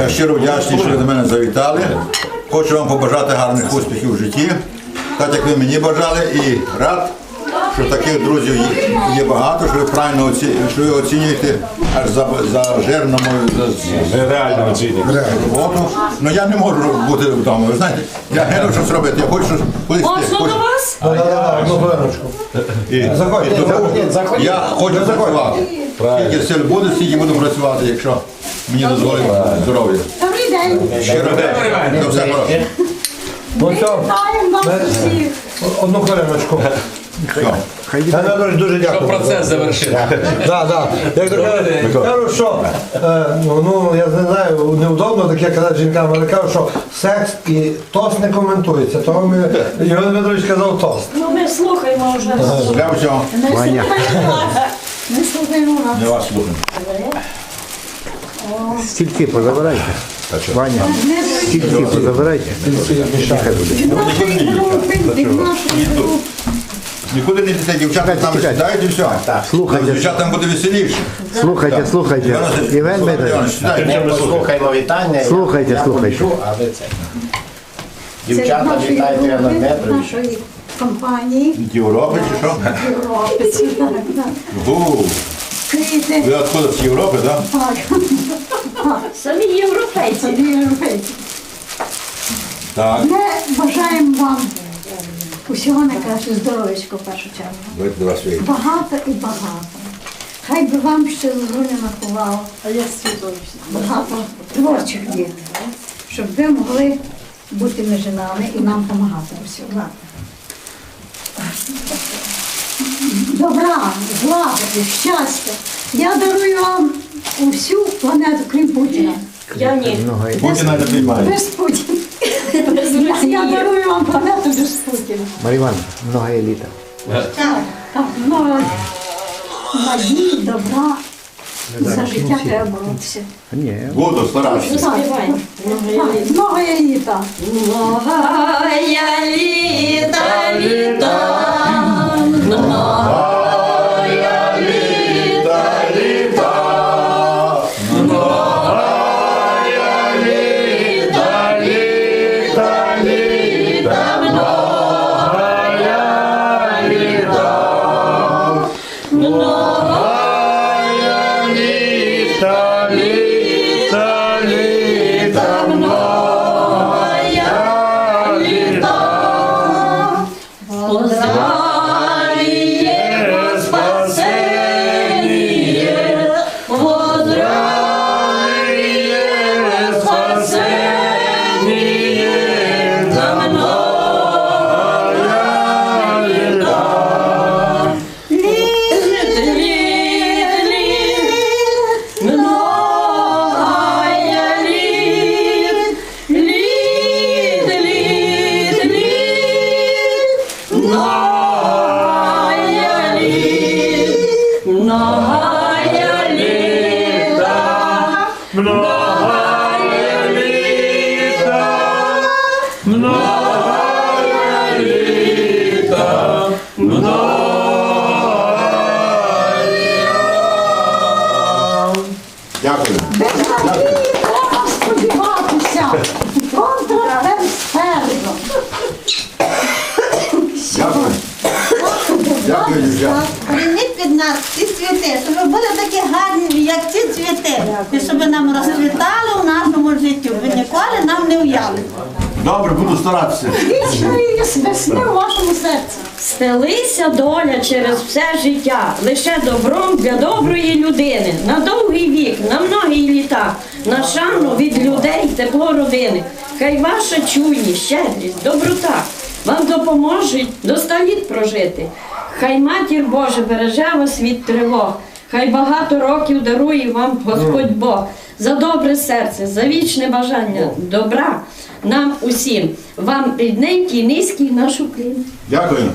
Я щиро вдячний, що ви до мене завітали. Хочу вам побажати гарних успіхів в житті, так як ви мені бажали, і рад, що таких друзів є- багато, що ви правильно оці... що ви оцінюєте аж за, за жирно мою за, Реально роботу. Ну я не можу бути вдома. Ви знаєте, я гину щось робити, я хочу щось йти. до Хочу- хвилиночку. І, і тому я хочу працювати. Скільки сил буде, стільки буду працювати, якщо мені дозволить здоров'я. Добрий день. Щиро дякую. Ну, все хороше. Ну все, Вітаємо вас усіх. одну хвилиночку. Я Анатолій дуже дякую. Процес завершити. Да, да. Як то кажуть, кажу, що е, ну, ну я не знаю, неудобно таке казати жінкам, але кажу, що секс і тост не коментується. Тому ми Євген Дмитрович казав тост. Ну ми слухаємо вже. Для всього. Не слухаємо вас. Не слухаємо вас. Не вас слухаємо. Стільки позабирайте. Ваня, стільки позабирайте. Нехай буде. Від нашої групи. Нікуди не йдете, дівчата там сідають і все. Слухайте. Дівчатам буде веселіше. Слухайте, слухайте. Євген Дмитрович, сідайте. Послухаємо вітання. Слухайте, слухайте. це. Дівчата, вітайте Івана Дмитровича. компанії. Європи чи що? Європи. Так. Квіти. Ви откуда з Європи, так? Так. Самі європейці. Так. Ми бажаємо вам усього найкраще здоров'ячко в першу чергу. До вас вийти. Багато і багато. Хай би вам ще з груди наховало А я світові. багато творчих дітей, щоб ви могли бути між нами і нам допомагати усього. Добра, злагоди, щастя. Я дарую вам усю планету, крім Путіна. Я ні. Путіна не приймає. Без Путіна. Я, дарую вам планету без Путіна. Марія Івановна, много еліта. Так, так, много надії, добра. За життя треба боротися. Ні, Буду старатися. Співай. Так, Много еліта. Літа, многое лето, многое лето, многое лето, Дякую. Треба сподіватися. Контрабенсферно. Дякую. Дякую. Прийміть від нас ці цвіти, щоб були такі гарні, як ці цвіти, і щоб нам розцвітали у нашому житті. Ви ніколи нам не уявите. Добре, буду старатися. Вічної весни в вашому серці. Стелися доля через все життя, лише добром для доброї людини, на довгий вік, на многі літа, на шану від людей, тепло родини. Хай ваша чуйність, щедрість, доброта вам допоможуть до ста літ прожити. Хай матір Божа береже вас від тривог, хай багато років дарує вам Господь Бог за добре серце, за вічне бажання добра нам усім. Вам рідненький, низький наш уклін. Дякую.